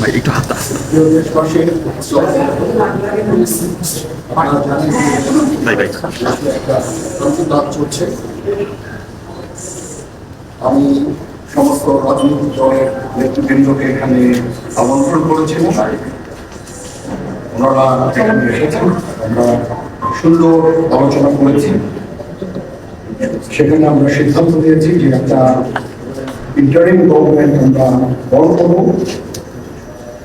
ভাই, একটু জানেন যে ভাই ভাই। আমি সমস্ত রাজনৈতিক দলের নেতৃবৃন্দকে এখানে আমন্ত্রণ করেছিলাম ওনারা এখানে এসেছেন। আমরা সুন্দর আলোচনা করেছি। সেখানে আমরা সিদ্ধান্ত নিয়েছি যে একটা ইন্টারিম গভর্নমেন্ট আমরা বড় করব।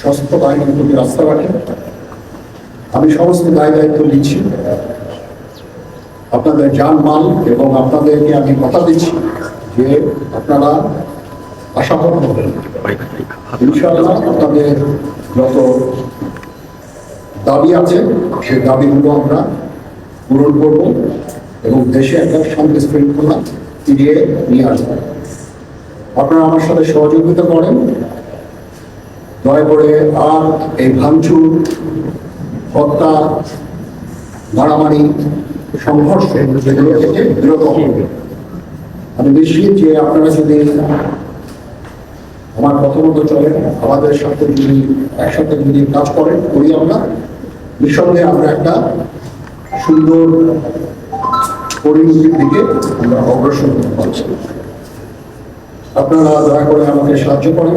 সশস্ত্র বাহিনীর প্রতি আস্থা রাখেন আমি সমস্ত দায় দায়িত্ব নিচ্ছি। আপনাদের যান মাল এবং আপনাদেরকে আমি কথা দিচ্ছি যে আপনারা আশাবাদ হবেন। ইনশাআল্লাহ আপনাদের যত দাবি আছে সেই দাবিগুলো আমরা পূরণ করব এবং দেশে একটা শান্তি শৃঙ্খলা ফিরিয়ে নিয়ে আসব। আপনারা আমার সাথে সহযোগিতা করেন। দয়া করে আর এই ভাঙচুর, হত্যা, মারামারি, সংঘর্ষ থেকে বিরত আমি নিশ্চিত যে আপনারা যদি আমার কথা মতো চলে আমাদের সাথে যদি একসাথে যদি কাজ করেন করি আমরা নিঃসন্দেহে আমরা একটা সুন্দর পরিণতির দিকে আমরা অগ্রসর হতে আপনারা দয়া করে আমাকে সাহায্য করেন।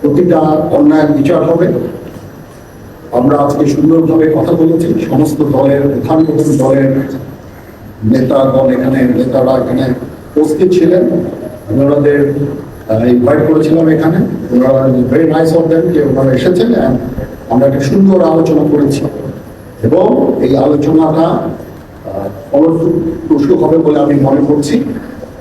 প্রতিটা অন্যায়ের বিচার হবে। আমরা আজকে সুন্দরভাবে কথা বলেছি। সমস্ত দলের প্রধান প্রধান দলের নেতা দল এখানে, নেতারা এখানে উপস্থিত ছিলেন। ওনাদের ইনভাইট করেছিলাম এখানে। ওনারা ভেরি নাইস অফ দেন যে ওনারা এসেছেন আমরা একটা সুন্দর আলোচনা করেছি। এবং এই আলোচনাটা ফলপ্রসূ হবে বলে আমি মনে করছি।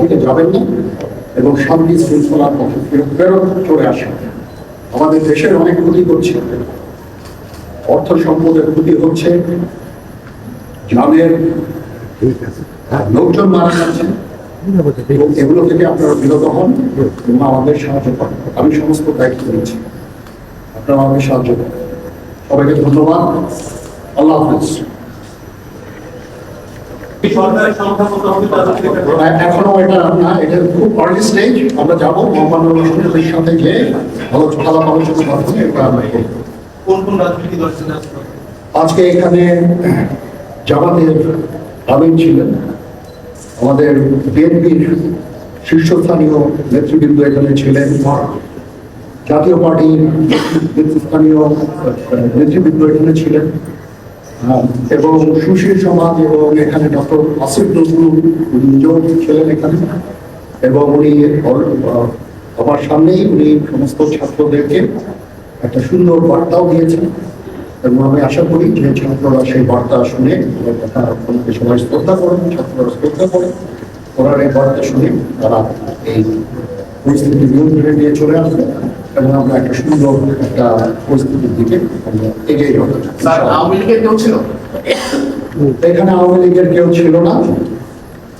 থেকে যাবেন না এবং শান্তি শৃঙ্খলার পথে ফেরত চলে আসেন। আমাদের দেশের অনেক ক্ষতি করছে। অর্থ সম্পদের ক্ষতি হচ্ছে। জানের লোকজন মারা যাচ্ছে। এগুলো থেকে আপনারা বিরত হন এবং আমাদের সাহায্য করেন। আমি সমস্ত দায়িত্ব নিচ্ছি। আপনারা আমাকে সাহায্য করেন। সবাইকে ধন্যবাদ। আল্লাহ হাফিজ। এখনও এটা না এটা খুব আর্লি স্টেজ আমরা যাব মহামান্য সাথে এটা আমরা কোন রাজনৈতিক আজকে? এখানে জামাতের আমিন ছিলেন আমাদের বিএনপির শীর্ষস্থানীয় নেতৃবৃন্দ এখানে ছিলেন জাতীয় পার্টির নেতৃস্থানীয় নেতৃবৃন্দ এখানে ছিলেন। এবং সুশীল সমাজ এবং এখানে ডক্টর আসিফ নজরুল, উনি নিজেও ছিলেন এখানে, এবং উনি আমার সামনেই উনি সমস্ত ছাত্রদেরকে একটা সুন্দর বার্তাও দিয়েছেন। এবং আমি আশা করি যে ছাত্ররা সেই বার্তা শুনে ওনাকে সবাই শ্রদ্ধা করেন, ছাত্ররা শ্রদ্ধা করেন, ওনার এই বার্তা শুনে তারা এই পরিস্থিতি নিয়ন্ত্রণে নিয়ে চলে আসবে এবং আমরা একটা সুন্দর একটা পরিস্থিতির দিকে এগিয়ে যাব স্যার আওয়ামী লীগের কেউ ছিল? এখানে আওয়ামী লীগের কেউ ছিল না?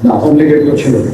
না আওয়ামী লীগের কেউ ছিল না।